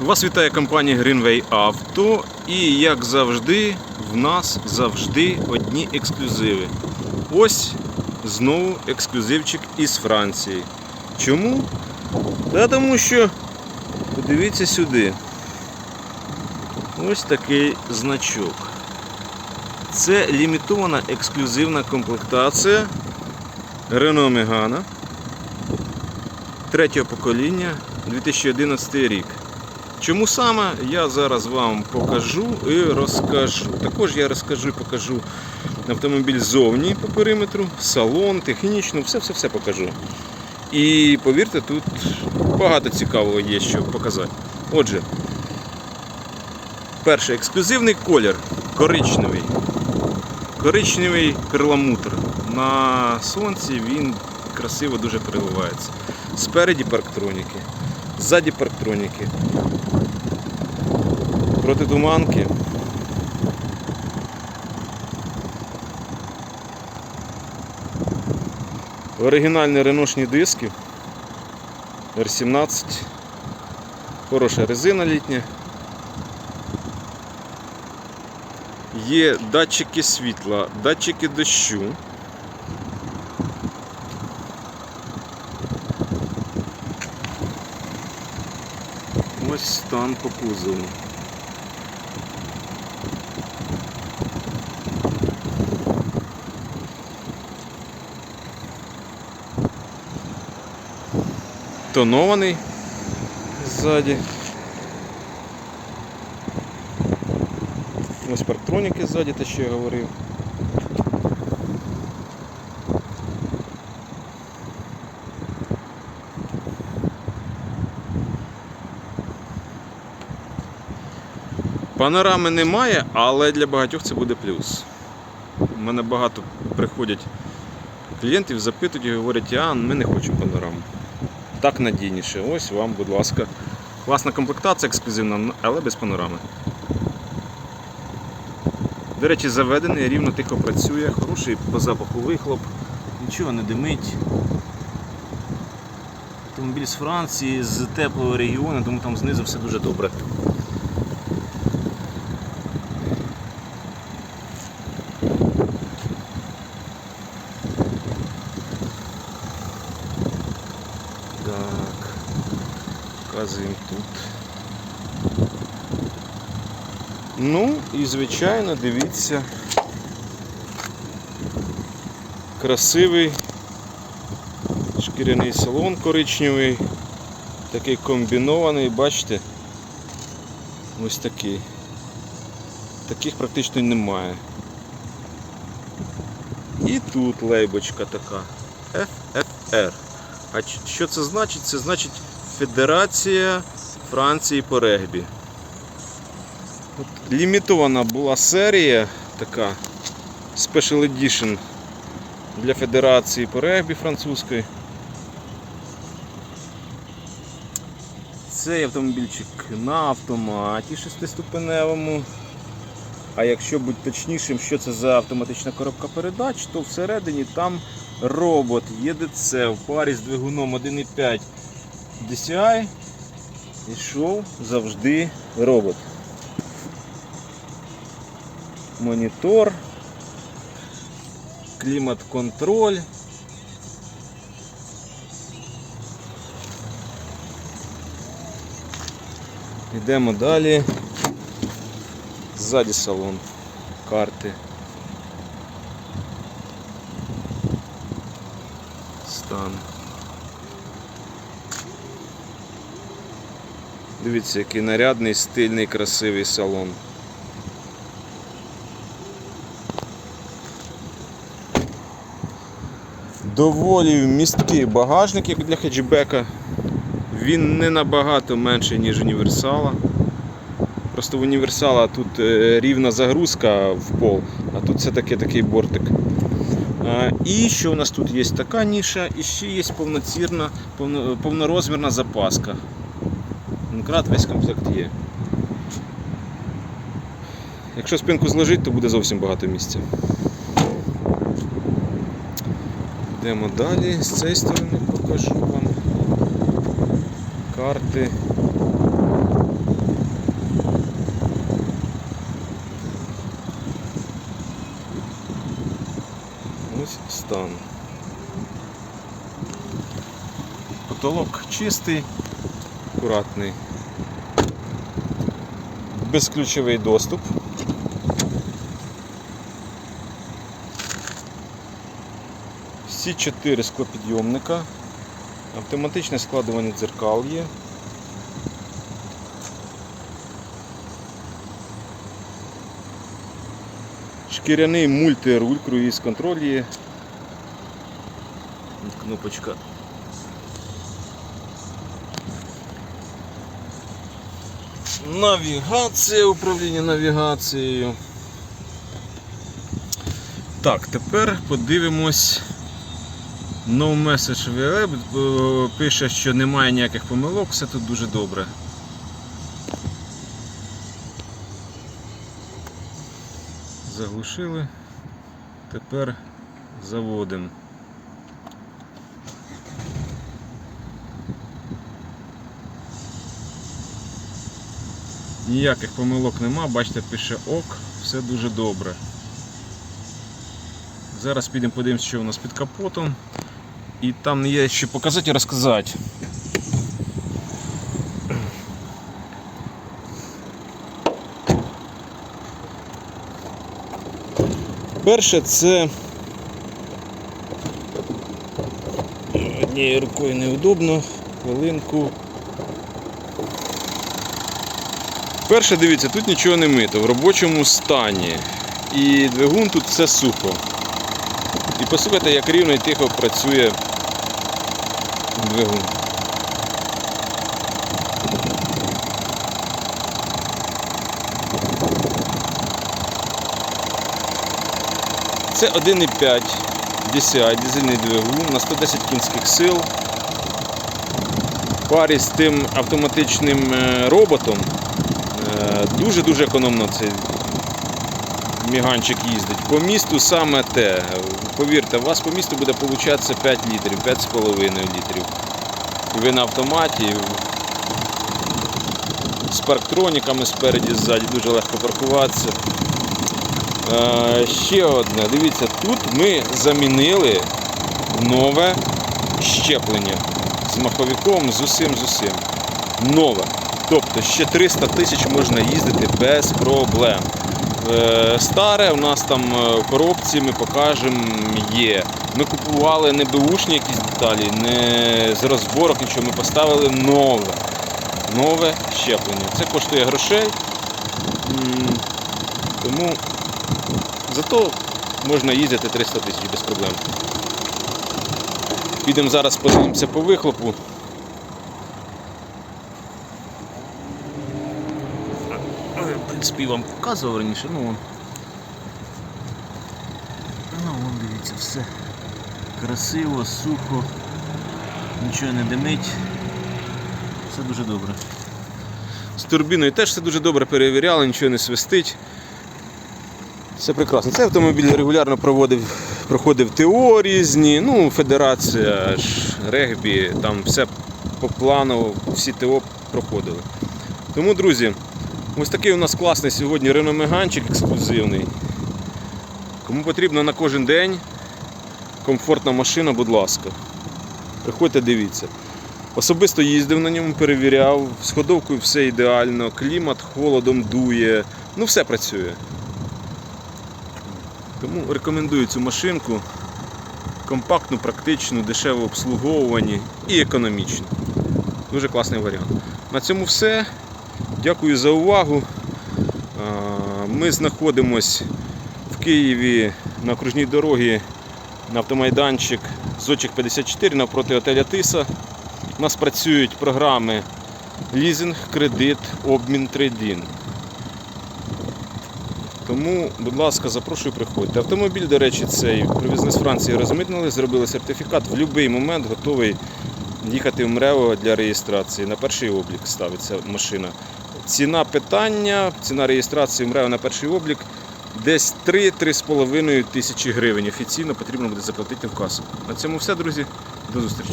Вас вітає компанія Greenway Auto і як завжди, в нас завжди одні ексклюзиви. Ось знову ексклюзивчик із Франції. Чому? Та тому що подивіться сюди. Ось такий значок. Це лімітована ексклюзивна комплектація Renault Megane третього покоління 2011 рік. Чому саме я зараз вам покажу і розкажу. Також я розкажу і покажу автомобіль зовні по периметру, салон, технічно, все-все-все покажу. І повірте, тут багато цікавого є, що показати. Отже, перший ексклюзивний колір коричневий. Коричневий перламутр. На сонці він красиво дуже переливається. Спереді парктроніки, ззаді парктроніки, протитуманки. Оригінальні реношні диски R17. Хороша резина літня. Є датчики світла, датчики дощу. Ось стан по кузову. Тонований ззаді. Ось парктроніки ззаді, те, що я говорив. Панорами немає, але для багатьох це буде плюс. У мене багато приходять клієнтів, запитують і говорять, а ми не хочемо панораму. Так надійніше. Ось вам, будь ласка. Класна комплектація ексклюзивна, але без панорами. До речі, заведений, рівно тихо працює, хороший по запаху вихлоп, нічого не димить. Автомобіль з Франції, з теплого регіону, тому там знизу все дуже добре. Так, показуємо тут. Ну і звичайно, дивіться. Красивий шкіряний салон коричневий, такий комбінований, бачите? Ось такий. Таких практично немає. І тут лейбочка така. FFR. А що це значить? Це значить Федерація Франції по регбі. Лімітована була серія така Special Edition для Федерації по регбі французької. Цей автомобільчик на автоматі шестиступеневому. А якщо бути точнішим, що це за автоматична коробка передач, то всередині там робот ЄДЦ в парі з двигуном 1.5 DCI йшов завжди робот. Монітор, клімат-контроль. Йдемо далі. Ззаді салон, карти. Стан. Дивіться, який нарядний, стильний, красивий салон. Доволі вмісткий багажник, як для хеджбека. Він не набагато менший, ніж універсала. Просто в універсала тут е, рівна загрузка в пол, а тут це таки такий бортик. І що у нас тут є така ніша, і ще є повноцірна, повно- повнорозмірна запаска. Конкрат весь комплект є. Якщо спинку зложити, то буде зовсім багато місця. Йдемо далі, з цієї сторони покажу вам карти. Ось стан. Потолок чистий, акуратний, безключовий доступ. Всі чотири склопідйомника. Автоматичне складування дзеркал є. Шкіряний мультируль, круїз контроль є. Кнопочка. Навігація, управління навігацією. Так, тепер подивимось. No message. Е, Пише, що немає ніяких помилок, все тут дуже добре. Заглушили. Тепер заводимо. Ніяких помилок нема, бачите, пише ок, все дуже добре. Зараз підемо подивимося, що у нас під капотом. І там є що показати і розказати. Перше це однією рукою неудобно, хвилинку. Перше, дивіться, тут нічого не мито, в робочому стані. І двигун тут все сухо. І послухайте, як рівно і тихо працює двигун. Це 1,5 DCI, дизельний двигун на 110 кінських сил. Парі з тим автоматичним е, роботом е, дуже-дуже економно цей міганчик їздить. По місту саме те. Повірте, у вас по місту буде получатися 5 літрів, 5,5 літрів. І ви на автоматі з парктроніками спереді, ззаді дуже легко паркуватися. Е, ще одне, дивіться, тут ми замінили нове щеплення з маховиком, з усім, з усім. Нове. Тобто ще 300 тисяч можна їздити без проблем. Е, Старе у нас там е, коробці ми покажемо є. Ми купували не беушні якісь деталі, не з розборок нічого, ми поставили нове. Нове щеплення. Це коштує грошей. Тому зато можна їздити 300 тисяч без проблем. Підемо зараз подивимося по вихлопу. Ой, В принципі, вам показував раніше, ну вон. Ну вон дивіться, все красиво, сухо, нічого не димить. Все дуже добре. З турбіною теж все дуже добре перевіряли, нічого не свистить. Все прекрасно. Цей автомобіль регулярно проводив, проходив ТО різні, ну, федерація, ж, регбі, там все по плану, всі ТО проходили. Тому, друзі, ось такий у нас класний сьогодні Megane ексклюзивний. Кому потрібно на кожен день комфортна машина, будь ласка. Приходьте, дивіться. Особисто їздив на ньому, перевіряв, з ходовкою все ідеально, клімат холодом дує, ну все працює. Тому рекомендую цю машинку. Компактну, практичну, дешево обслуговувані і економічну. Дуже класний варіант. На цьому все. Дякую за увагу. Ми знаходимось в Києві на окружній дорогі на автомайданчик Зочик 54 навпроти отеля Тиса. У нас працюють програми лізинг, кредит, обмін, трейдин. Тому, будь ласка, запрошую, приходьте. Автомобіль, до речі, цей привезли з Франції, розмитнили, зробили сертифікат. В будь-який момент готовий їхати в МРЕО для реєстрації. На перший облік ставиться машина. Ціна питання, ціна реєстрації МРЕО на перший облік десь 3-3,5 тисячі гривень. Офіційно потрібно буде заплатити в касу. На цьому все, друзі. До зустрічі.